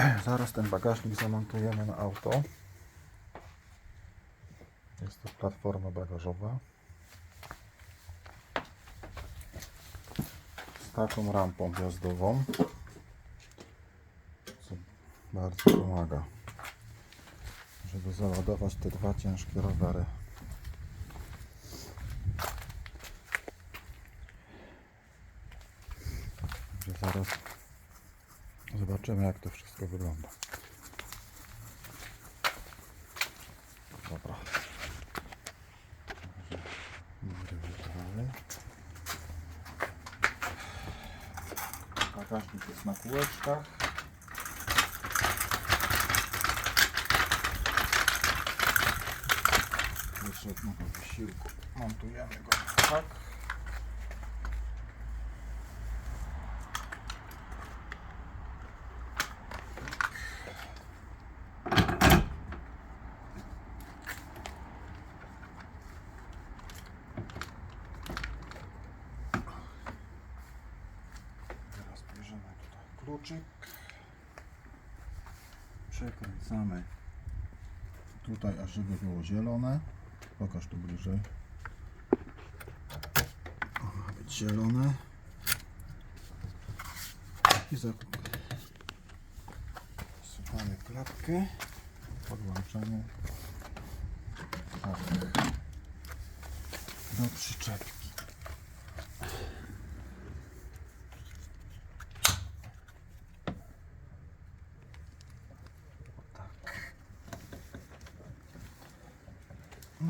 Zaraz ten bagażnik zamontujemy na auto. Jest to platforma bagażowa. Z taką rampą wjazdową. Co bardzo pomaga, żeby załadować te dwa ciężkie rowery. Zaraz zobaczymy jak to wszystko wygląda. Dobra. Bagażnik jest na kółeczkach. Bez żadnego wysiłku montujemy go tak. Teraz bierzemy tutaj kluczyk. Przekręcamy tutaj, aż żeby było zielone. Pokaż tu bliżej. O, Ma być zielone. I zasuwamy klatkę. Podłączamy tak, do przyczepki.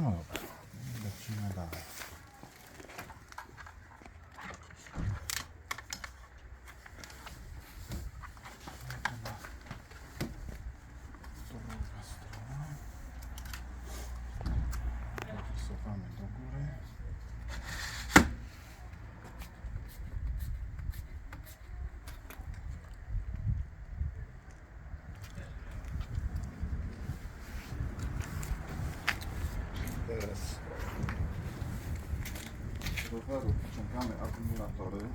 No dobra, lecimy dalej. Druga strona. Wysuwamy do góry. Teraz z roweru wyciągamy akumulatory.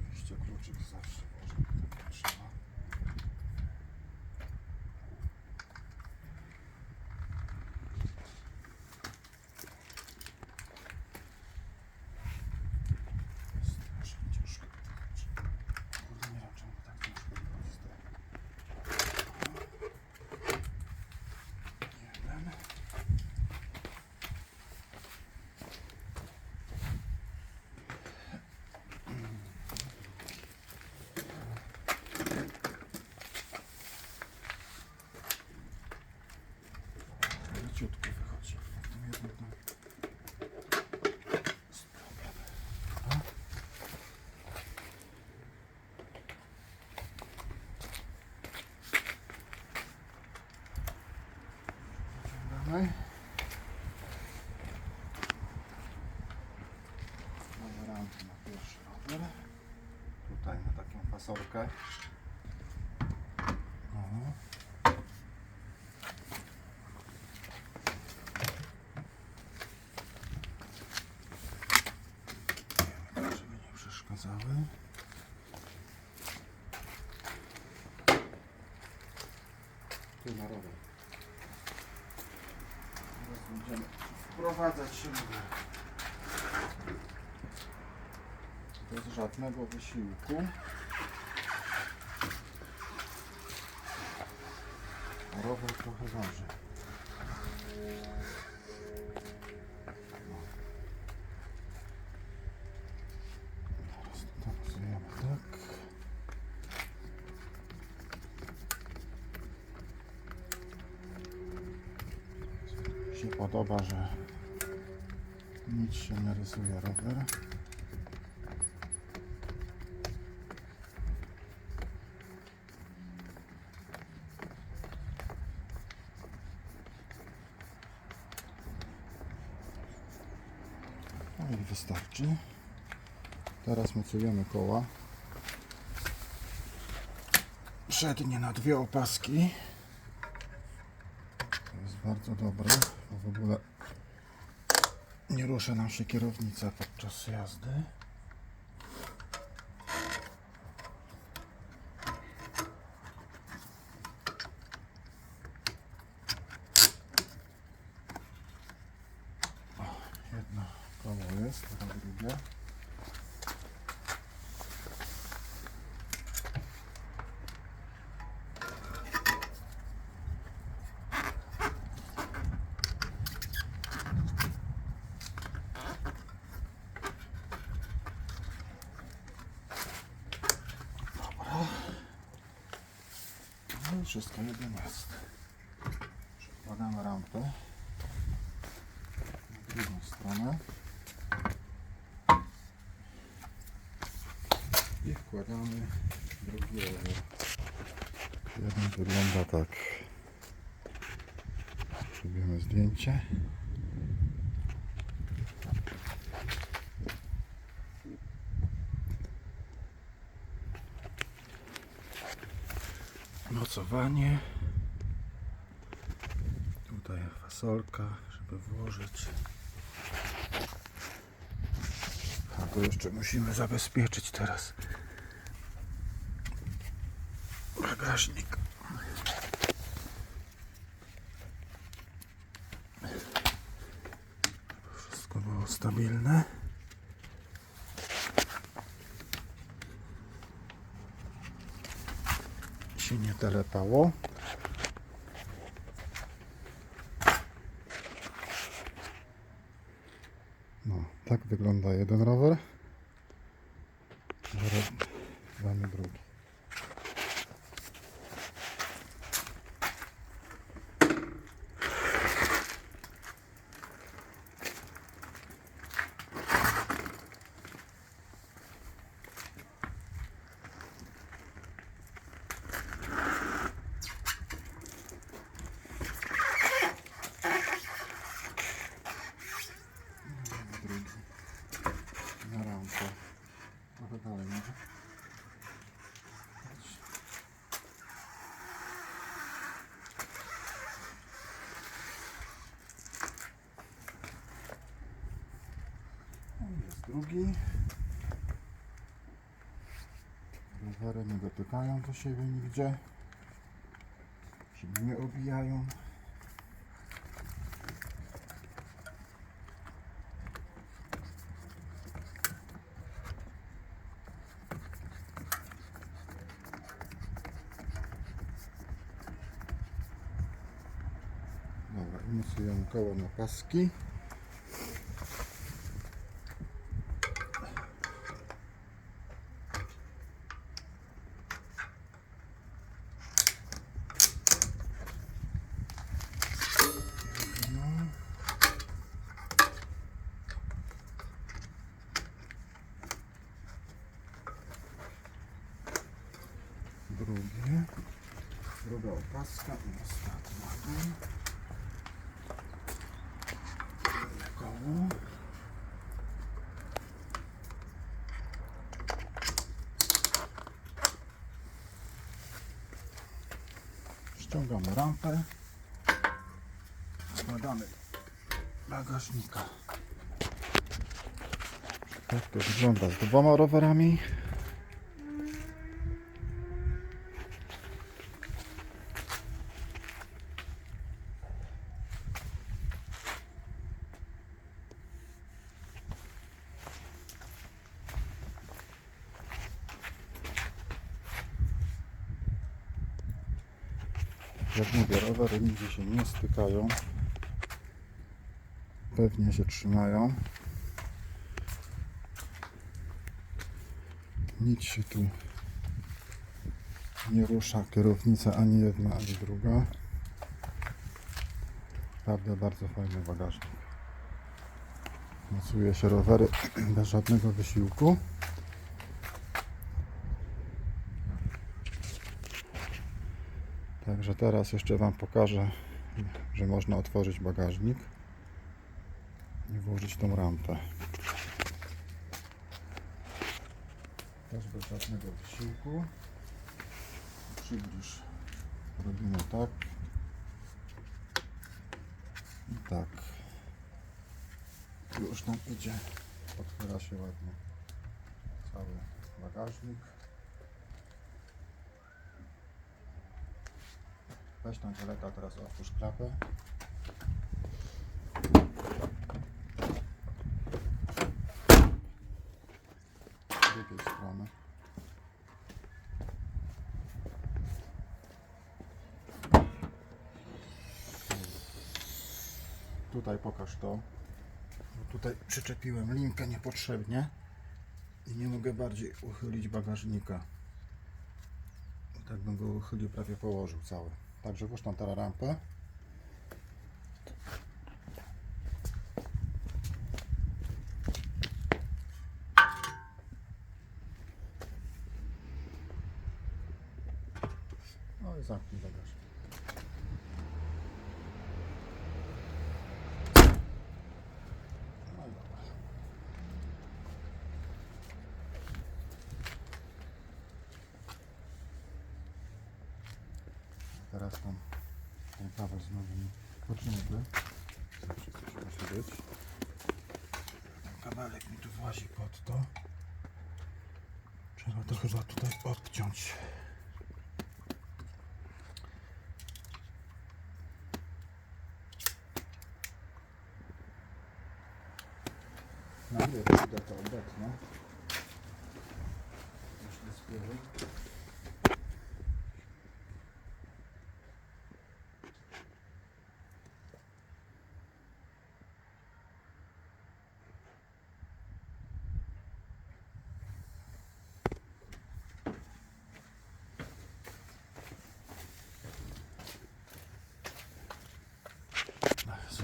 Oczywiście kluczyk zawsze może być tak trzeba. Strasznie ciężko. Kurde, nie wiem czemu tak ciężko jest. Jeden. Leciutko wychodzi. Wyciągamy. Mamy rampę na pierwszy rower. Tutaj na taką. No. Żeby nie przeszkadzały. Tu na rower. Teraz będziemy wprowadzać się. Bez żadnego wysiłku. Rower trochę waży. Wzujemy tak. Podoba, że nic się nie rysuje rower. No i wystarczy. Teraz mocujemy koła. Przednie na dwie opaski. To jest bardzo dobre, bo w ogóle nie rusza nam się kierownica podczas jazdy. 311. Przekładamy rampę na drugą stronę i wkładamy drugi rower. Jeden wygląda tak. Robimy zdjęcie. Mocowanie. Tutaj fasolka, żeby włożyć. A to jeszcze musimy zabezpieczyć teraz bagażnik. Wszystko było stabilne. Telepało. No, tak wygląda jeden rower. Zaraz damy drugi. drugi na rampę. O, Jest drugi. Rowery nie dotykają do siebie nigdzie. Się nie obijają. Mocujemy koło na paski. Drugie. Druga opaska i ostatnia. tu. koło. Ściągamy rampę. Składamy bagażnika. Tak to wygląda z dwoma rowerami. Jak mówię, rowery nigdzie się nie stykają. Pewnie się trzymają. Nic się tu nie rusza. Kierownica ani jedna, ani druga. Naprawdę bardzo fajny bagażnik. Mocuje się rowery bez żadnego wysiłku. Także teraz jeszcze Wam pokażę, że można otworzyć bagażnik i włożyć tą rampę. Też bez żadnego wysiłku. Przybliż. Robimy tak. I tak. Już nam idzie. Otwiera się ładnie cały bagażnik. Weź tam koleka, teraz otwórz klapę. Z drugiej strony. Tutaj pokaż to. Tutaj przyczepiłem linkę niepotrzebnie i nie mogę bardziej uchylić bagażnika. Tak bym go uchylił, prawie położył cały. Także włóż tam teraz rampę. No i zamknij bagaż. No i dobra. Teraz ten. Zawsze coś musi być. Kabelek mi tu włazi pod to. Trzeba to chyba tutaj odciąć. No nie, to idę to obecnie. Myślę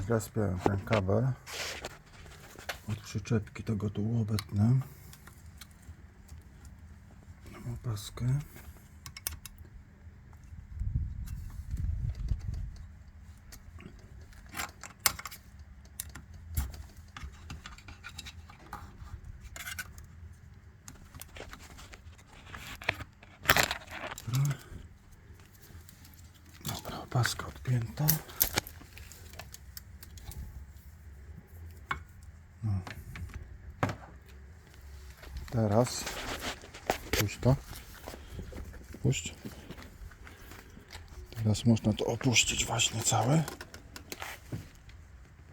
Zrespiałem ten kabel od przyczepki tego tu obetnę opaskę. Dobra, opaska odpięta. Teraz puść to. Puść. Teraz można to opuścić właśnie całe.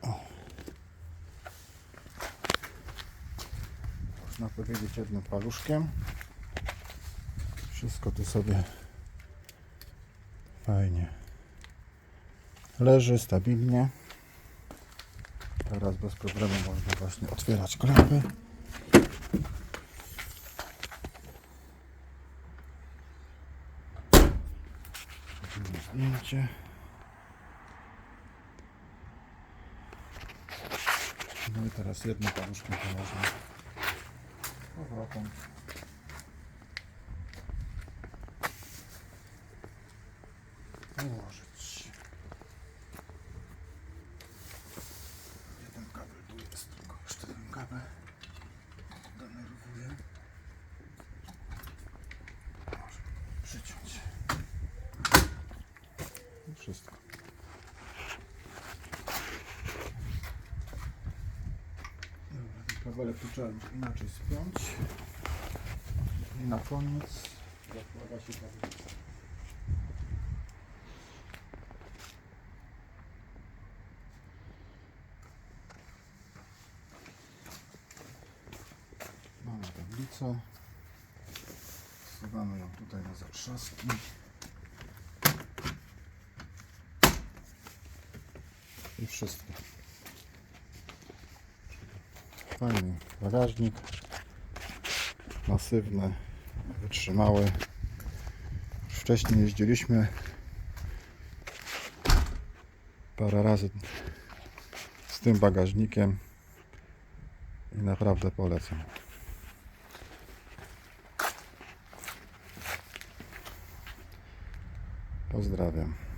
O. Można powiedzieć jednym paluszkiem. Wszystko tu sobie fajnie leży stabilnie. Teraz bez problemu można właśnie otwierać klapy. Zrobimy zdjęcie. No i teraz jednym paluszkiem to można z powrotem. Ułożyć. Jeden kabel tu jest, tylko jeszcze ten kabel denerwuje. Może przyciąć. I wszystko. Kabelek tu trzeba inaczej spiąć. I na koniec zakłada się tablicę. Mamy tablicę. Wsuwamy ją tutaj na zatrzaski. I wszystko. Fajny bagażnik. Masywny, wytrzymały. Już wcześniej jeździliśmy parę razy z tym bagażnikiem i naprawdę polecam. Pozdrawiam.